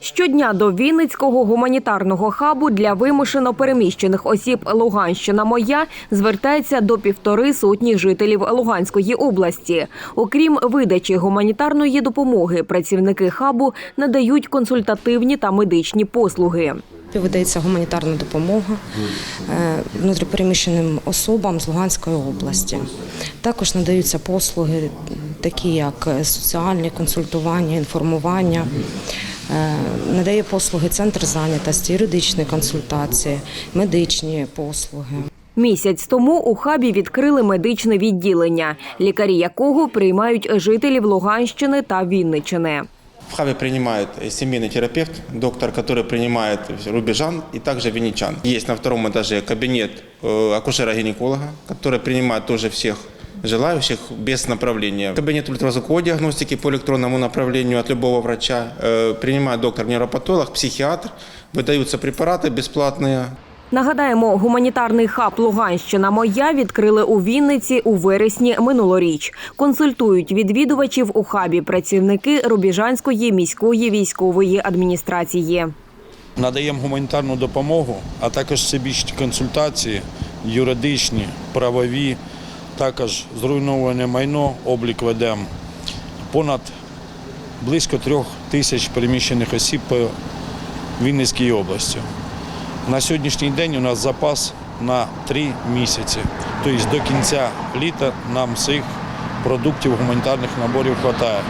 Щодня до Вінницького гуманітарного хабу для вимушено переміщених осіб Луганщина моя звертається до півтори сотні жителів Луганської області. Окрім видачі гуманітарної допомоги, працівники хабу надають консультативні та медичні послуги. Видається гуманітарна допомога е, внутріпереміщеним особам з Луганської області. Також надаються послуги, такі як соціальні консультування, інформування Е, Надає послуги центр зайнятості, юридичні консультації, медичні послуги. Місяць тому у хабі відкрили медичне відділення, лікарі якого приймають жителів Луганщини та Вінничини. В хабе принимает э, семейный терапевт, доктор, который принимает рубежан и также венечан. Есть на втором этаже кабинет э, акушера-гинеколога, который принимает тоже всех желающих без направления. Кабинет ультразвуковой диагностики по электронному направлению от любого врача. Э, Принимает доктор-нейропатолог, психиатр. Выдаются препараты бесплатные. Нагадаємо, гуманітарний хаб Луганщина моя відкрили у Вінниці у вересні минулоріч. Консультують відвідувачів у хабі працівники Рубіжанської міської військової адміністрації. Надаємо гуманітарну допомогу, а також всебічні консультації, юридичні, правові, також зруйноване майно, облік ведемо. Понад близько трьох тисяч переміщених осіб по Вінницькій області. На сьогоднішній день у нас запас на три місяці. Тобто до кінця літа нам цих продуктів гуманітарних наборів вистачає.